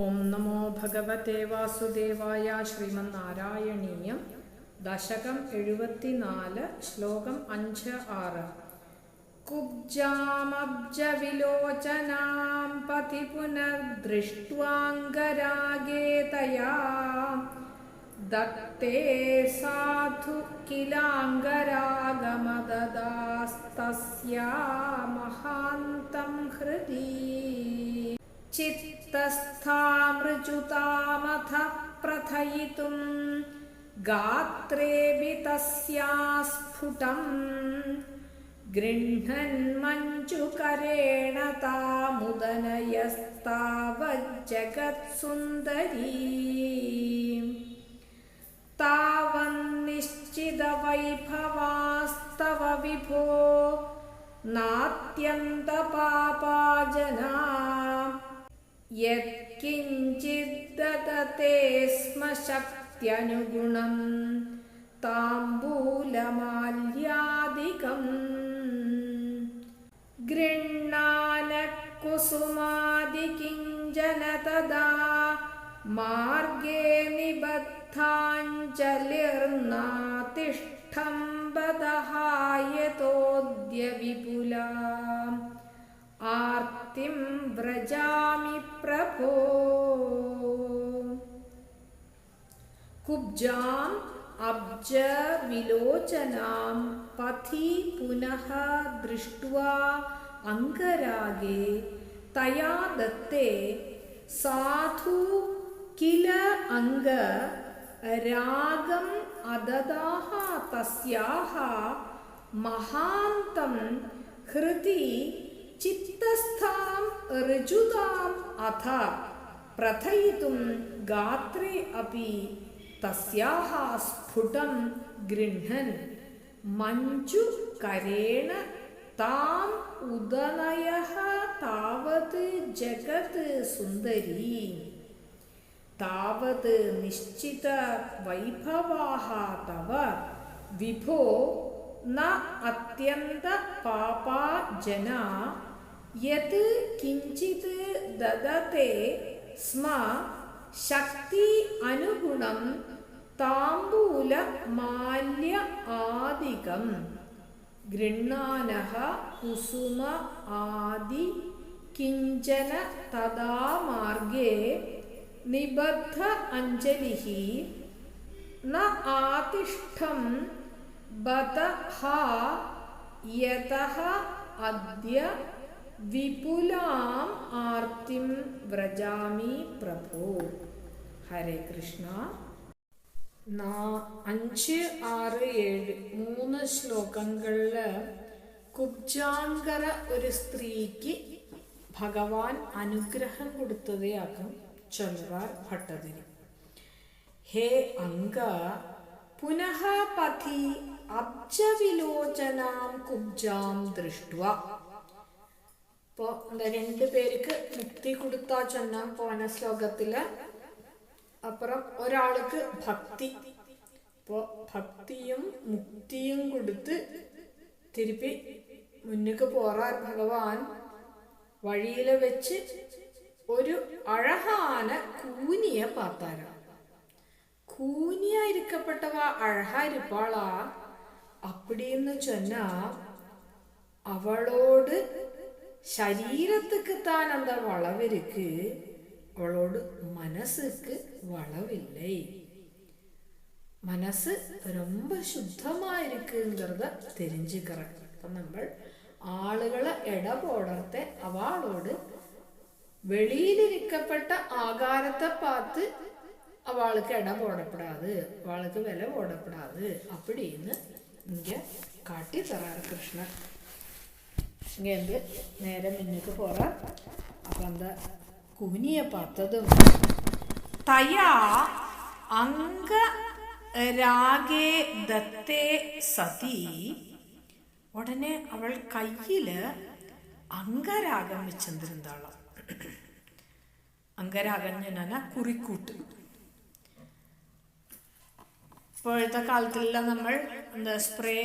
ഓം നമോ ഭഗവത്തെ വാസുദേവായ ശ്രീമന്നാരായണീയം. ദശകം എഴുപത്തിനാല് ശ്ലോകം അഞ്ച് ആറ്. കുബ്ജാമബ്ജവിലോചനാം പതി പുനർദൃഷ്ട്വാംഗരാഗേ തയാ. ദത്തേ സാധു കിലാംഗരാഗമദദാസ്തസ്യാ മഹാന്തം ഹൃദി. चित्तस्थामृजुतामथ प्रथयितुं गात्रेऽपि तस्या स्फुटम् गृह्णन्मञ्जुकरेण तामुदनयस्तावज्जगत्सुन्दरी तावन्निश्चितवैभवास्तव विभो नात्यन्तपापाजना यत्किञ्चिद्ददते स्म शक्त्यनुगुणम् ताम्बूलमाल्यादिकम्। गृह्णानकुसुमादिकिञ्जन तदा मार्गे निबद्धाञ्चलिर्नातिष्ठम्बदहायतोऽद्यविपुला भक्तिं व्रजामि प्रभो कुब्जाम् अब्ज विलोचनां पथि पुनः दृष्ट्वा अङ्गरागे तया दत्ते साधु किल अङ्ग रागम् अददाः तस्याः महान्तं हृदि ചിത്തസ്ഥാം ഋജുതാം അഥ പ്രഥയിതും ഗാത്രേ അപി തസ്യാഹ സ്ഫുടം ഗൃഹൻ. മഞ്ജു കരേണ താം ഉദനയഃ താവത് ജഗത് സുന്ദരീ. താവത് നിശ്ചിത വൈഭവാഹ തവ. വിഭോ അത്യന്ത പാപാ ജന യത് കിഞ്ചിത് ദദത്തെ സ്മ ശക്തി അനുഗുണം താംബൂല മാല്യ ആദികം ഗൃണ്ണാനഃ കുസുമ ആദി കിഞ്ചന തഥാ മാർഗേ നിബദ്ധ അഞ്ജലി ന ആതിഷ്ഠം ബതഹ യതഃ അദ്യ വിപുലാം ആർത്തിം വ്രജാമി പ്രഭോ. ഹരേ കൃഷ്ണ. അഞ്ച് ആറ് ഏഴ് മൂന്ന് ശ്ലോകങ്ങളിൽ കുബ്ജാങ്കര ഒരു സ്ത്രീക്ക് ഭഗവാൻ അനുഗ്രഹം കൊടുത്തതയാകും ചൊല്ലുവാർ ഭട്ടതിരി. ഹേ അങ്ക പുനഃ പഥി അബ്ജവിലോചനാം കുബ്ജാം അപ്പോ എന്താ രണ്ടു പേർക്ക് മുക്തി കൊടുത്താ ചൊന്നാം പോന ശ്ലോകത്തിൽ. അപ്പുറം ഒരാൾക്ക് ഭക്തി. അപ്പോ ഭക്തിയും മുക്തിയും കൊടുത്ത് തിരുപ്പി മുന്നേക്ക് പോറാർ ഭഗവാൻ വഴിയിൽ വെച്ച് ഒരു അഴഹാന കൂനിയ പാത്താര. കൂനിയ ഇരിക്കപ്പെട്ടവ അഴഹ ഇരിപ്പാളാ അപ്പടിയെന്ന് അവളോട് சரீரத்துக்கு தான் அந்த வளவு இருக்கு அவளோடு மனசுக்கு வளவில்லை மனசு ரொம்ப சுத்தமா இருக்குங்கிறத தெரிஞ்சுக்கிறேன் അപ്പം നമ്മൾ ആളുകളെ ഇടപോടത്തെ അവളോട് വെളിയിലിരിക്കപ്പെട്ട ആകാരത്തെ പാത്ത് அவளுக்கு இடம் போடப்படாது அவளுக்கு விலை போடப்படாது அப்படின்னு இங்க காட்டி தராரு ഇങ്ങനെ നേരെ മുന്നേക്ക് പോകാം. അപ്പൊ എന്താ? കുനിയ പത്തതും. തയാ അങ്ക രാഗേ ദത്തേ സതി. ഉടനെ അവൾ കയ്യിൽ അംഗരാഗം വെച്ചെന്തിരുന്നാളോ? അംഗരാഗം ഞാൻ കുറിക്കൂട്ട്. ഇപ്പോഴത്തെ കാലത്തിലെല്ലാം നമ്മൾ എന്താ സ്പ്രേ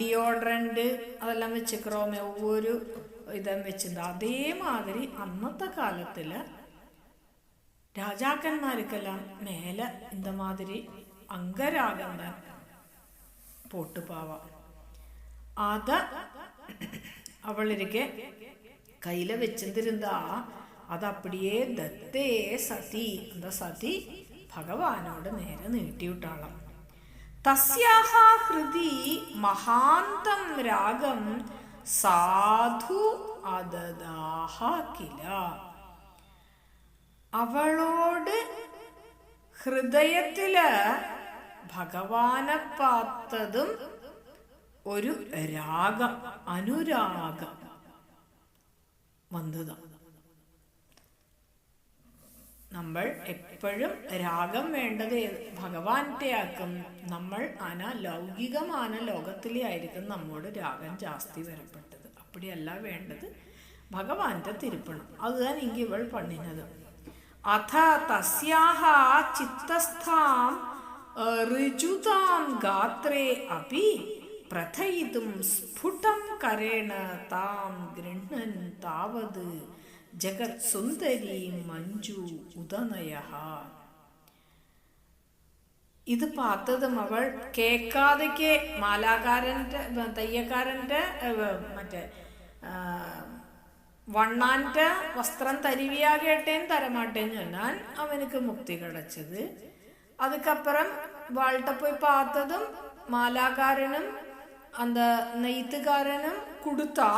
ഡിയോഡ്രന്റ് അതെല്ലാം വെച്ച് ക്രോമ ഒരു ഇതും വെച്ചിട്ടുണ്ട് അതേമാതിരി അന്നത്തെ കാലത്തിൽ രാജാക്കന്മാർക്കെല്ലാം മേലെ എന്തമാതിരി അംഗരാഗങ്ങൾ അംഗരാഗം പോട്ടുപാവ അത് അവളിരിക്കെ കയ്യില വെച്ചിരുന്നാ അതപ്പടിയേ ദത്തേ സതി എന്താ സതി? ഭഗവാനോട് നേരെ നീട്ടിയിട്ടാളാം തസ്യാഹ ഹൃദി മഹാന്തം രാഗം സാധു അതദാഹ കില. അവളോട് ഹൃദയത്തിൽ ഭഗവാനെ പാത്തതും ഒരു രാഗം അനുരാഗം വന്നതാണ് നമ്മൾ എപ്പോഴും രാഗം വേണ്ടത് ഭഗവാന്റെ ആക്കും നമ്മൾ ആന ലൗകികമാന ലോകത്തിലെ ആയിരിക്കും നമ്മോട് രാഗം ജാസ്തി വരപ്പെട്ടത്. അപ്പടിയല്ല വേണ്ടത് ഭഗവാന്റെ തിരുപ്പണം. അതുതാണ് എനിക്ക് ഇവൾ പണിഞ്ഞത്. അഥ തസ്യാഹ ചിത്തസ്ഥാം ഋജുതാം ഗാത്രേ അപി പ്രഥയിതും സ്ഫുടം കരേണ താം ഗൃഹൻ താവത് ജഗത് സുന്ദരി മഞ്ജു ഉദനയ ഇത് പാത്തതും അവൾ കേക്കാതെക്ക് മാലാകാരന്റെ തയ്യക്കാരന്റെ മറ്റേ വണ്ണാന്റെ വസ്ത്രം തരിവിയാകേട്ടേൻ തരമാട്ടേൻ ചൊല്ലാൻ അവനക്ക് മുക്തി കിടച്ചത്. അതുക്കപ്പുറം വാൾട്ട പോയി പാത്തതും മാലാകാരനും അന്ത നെയ്ത്തുകാരനും കൊടുത്താ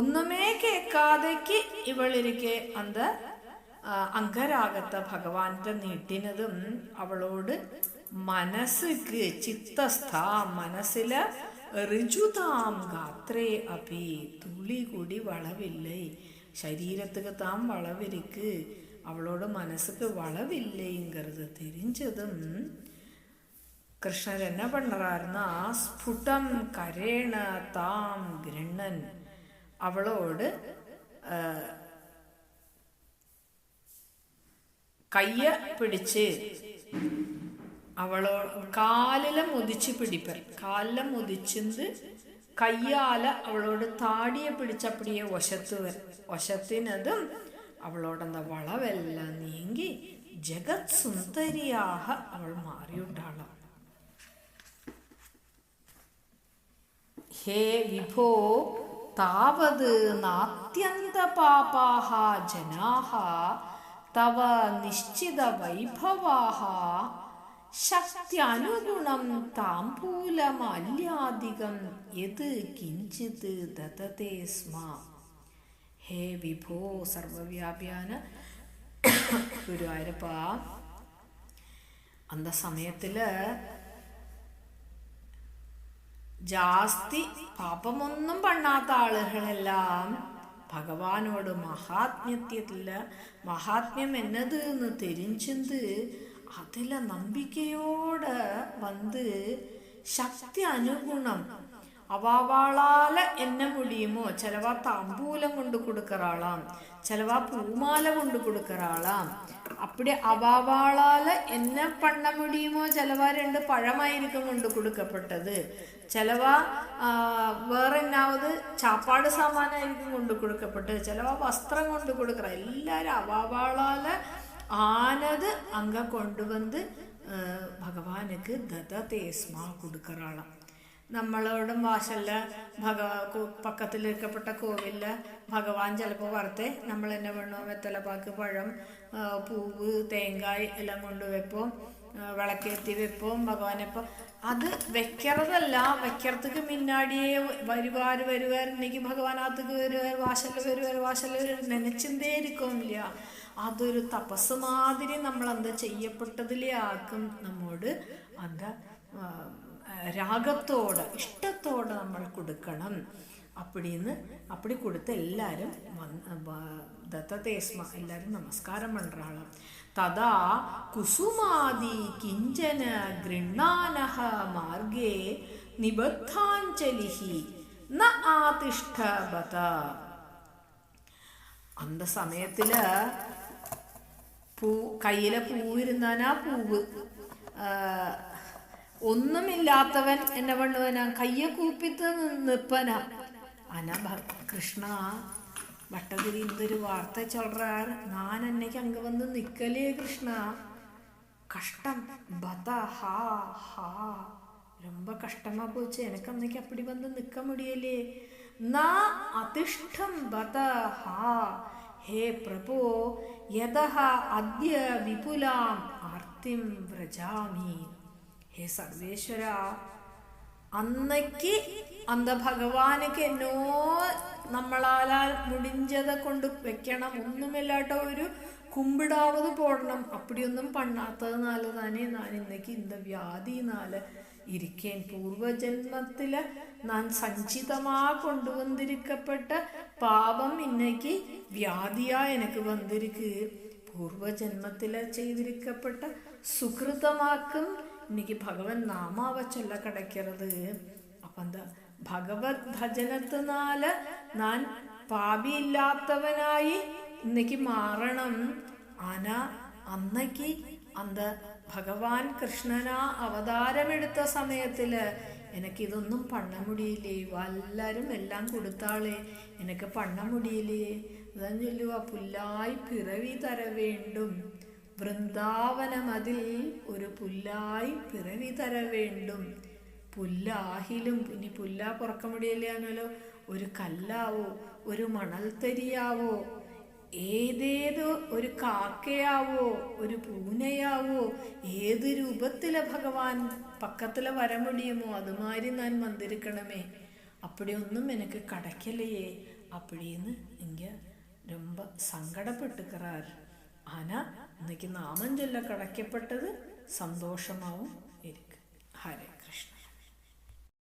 ഒന്നുമേ കേൾക്കാതേക്ക് ഇവളിരിക്കെ അന്ത് അങ്കരാഗത്ത ഭഗവാന്റെ നീട്ടിനതും അവളോട് മനസ്സുക്ക് ചിത്തസ്ഥ മനസ്സിൽ ഋജുതാം ഗാത്രേ അപി തുളി കൂടി വളവില്ലേ? ശരീരത്തിക്ക് താം വളവിരിക്ക് അവളോട് മനസ്സിക്ക് വളവില്ലേങ്கிறது തിരിഞ്ചതും കൃഷ്ണൻ എന്നെ പണ്ടറായിരുന്ന സ്ഫുടം കരേണ താം ഗ്രണ്ണൻ അവളോട് കയ്യ പിടിച്ച്. അവളോ കാലിലെ മുതിച്ച് പിടിപ്പൽ കാലിലെ മുതിച്ചിന്ത്? കയ്യാല അവളോട് താടിയെ പിടിച്ചപ്പടിയെ വശത്ത് വശത്തിനതും അവളോടെന്താ വളവെല്ലാം നീങ്ങി ജഗത് സുന്ദരിയാഹ അവൾ മാറിയുണ്ടാളാം. ഹേ വിഭോ താവത് നാത്യന്തപാപാഹ ജനാഹ തവ നിശ്ചിത വൈഭവാഹ ശക്തിയനുഗുണം താംബൂലമാല്യാധികം യത് കിഞ്ചിത് ദതത്തെ സ്മ ഹേ വിഭോ സർവവ്യാപ്യാന ഗുരുവായൂരപ്പ അന്ത സമയത്തിൽ ജാസ്തി പാപമൊന്നും പണ്ണാത്ത ആളുകളെല്ലാം ഭഗവാനോട് മഹാത്മ്യത്തില് മഹാത്മ്യം എന്നത് എന്ന് തെരിഞ്ചിന്ത് അതിലെ നമ്പിക്കയോട് വന്ന് ശക്തി അനുഗുണം അവാവാളാല എന്നെ മുടിയുമോ ചിലവാ താമ്പൂലം കൊണ്ട് കൊടുക്കറാളാം ചിലവാ പൂമാല കൊണ്ട് കൊടുക്കറാളാം அப்படி அவாவாளால என்ன பண்ண முடியுமோ ചിലവാ രണ്ട് പഴമായിരിക്കും കൊണ്ട് കൊടുക്കപ്പെട്ടത് ചിലവാ വേറെ എന്നാവത് ചാപ്പാട് സാമാനായിരിക്കും കൊണ്ട് കൊടുക്കപ്പെട്ടത്. ചിലവാ വസ്ത്രം കൊണ്ട് കൊടുക്കുക എല്ലാവരും അവാവാളാല ആനത് അങ്ങ കൊണ്ടുവന്ന് ഭഗവാനക്ക് ദത തേസ്മ കൊടുക്കറാളാം. നമ്മളോടും വാശല്ല ഭഗ പക്കത്തിലിരിക്കപ്പെട്ട കോവിലിൽ ഭഗവാൻ ചിലപ്പോൾ വറുത്തെ നമ്മൾ എന്നെ വേണോ വെത്തലപ്പാക്ക് പഴം പൂവ് തേങ്ങായ് എല്ലാം കൊണ്ട് വിളക്കേത്തി വെപ്പവും ഭഗവാനെപ്പം അത് വെക്കറതല്ല വെക്കറത്തേക്ക് മിന്നാടിയേ വരുവാർ വരുവാർ ഇന്നേക്ക് ഭഗവാനകത്തേക്ക് വരുവാർ വാശൽ വരുവാർ വാശൽ നെനച്ചിന്തേ നനച്ചെന്തേ ഇരിക്കുമില്ല അതൊരു തപസ് മാതിരി നമ്മളെന്താ ചെയ്യപ്പെട്ടതിലേ ആക്കും നമ്മോട് അത് രാഗത്തോടെ ഇഷ്ടത്തോടെ നമ്മൾ കൊടുക്കണം. അപ്പടിന്ന് അപ്പടി കൊടുത്ത എല്ലാവരും വന്ന് தத்ததேஸ்மா നമസ്കാരം நமஸ்காரம் തഥാ കുസുമാദി കിഞ്ചന गृह्णानः മാർഗേ निबद्धाञ्जलिः ന ആതിഷ്ഠബത അന്ത സമയത്തിൽ പൂ കയ്യിലെ പൂവിരുന്നാനാ പൂവ്. ഒന്നുമില്ലാത്തവൻ എന്നെ പണ്ടുവനാ കയ്യെ കൂപ്പിത്ത് നിപ്പന. അന കൃഷ്ണ ഭട്ടതിരി ഇന്നൊരു വാർത്ത ചൊല്ലാർ ഞാൻ അന്നയ്ക്ക് അങ്ങ് വന്ന് നിക്കലേ കൃഷ്ണ கஷ்டம் பதா ஹா ஹா ரொம்ப கஷ்டமா போச்சு எனக்கு அன்னைக்கு அப்படி வந்து நிற்க முடியலே நான் அதிஷ்டம் பத ஹா ஹே பிரபு யதஹ அத்ய விபுலாம் ஆர்த்திம் വ്രജാമി ഹേ സർവേശ്വര അന്നയ്ക്ക് അന്ത ഭഗവാനക്ക് എന്നോ നമ്മളാലാൽ മുടിഞ്ചത കൊണ്ട് വെക്കണം ഒന്നുമില്ലാട്ട ഒരു കുമ്പിടാവത് പോടണം അപ്പടിയൊന്നും പണ്ണാത്തതിനാല് തന്നെ ഞാൻ ഇന്നേക്ക് ഇന്ത വ്യാധിനാല് ഇരിക്കേൻ പൂർവജന്മത്തില് ഞാൻ സഞ്ചിതമാ കൊണ്ടുവന്നിരിക്കപ്പെട്ട പാപം ഇന്നേക്ക് വ്യാധിയാ എനിക്ക് വന്നിരിക്ക് പൂർവജന്മത്തില് ചെയ്തിരിക്കപ്പെട്ട സുഹൃതമാക്കും இன்னைக்கு பகவன் நாமாவ சொல்ல கிடைக்கிறது அப்ப அந்த ഭഗവത് ഭജനത്തിനാല് നാൻ പാപിയില്ലാത്തവനായി ഇന്നേക്ക് മാറണം. ആന അന്നയ്ക്ക് അന്ത് ഭഗവാൻ കൃഷ്ണനാ അവതാരമെടുത്ത സമയത്തിൽ എനിക്കിതൊന്നും പണ്ണ മുടിയില്ലേ? വല്ലരും എല്ലാം കൊടുത്താളേ എനിക്ക് പണ്ണ മുടിയില്ലേ? അതാ ചൊല്ലുക പുല്ലായി പിറവി തരവേണ്ടും വൃന്ദാവനമതിൽ ഒരു പുല്ലായി പിറവി തര വേണ്ടും. പുല്ലാഹിലും ഇനി പുല്ലാ പുറക്കം വിടിയില്ലാന്നല്ലോ ഒരു കല്ലാവോ ഒരു മണൽത്തരിയാവോ ഏതേത് ഒരു കാക്കയാവോ ഒരു പൂനയാവോ ഏത് രൂപത്തിലെ ഭഗവാൻ പക്കത്തിലെ വരമുടിയുമോ അതുമാതിരി ഞാൻ മന്ദിരിക്കണമേ. അപ്പടിയൊന്നും എനിക്ക് കടക്കലയേ അപ്പടിന്ന് എനിക്ക് ரொம்ப സങ്കടപ്പെട്ടുക്കറാറ് ആന ഇന്നേക്ക് നാമം ചൊല്ല കടക്കപ്പെട്ടത് സന്തോഷമാവും ഇരിക്കും ഹരേ.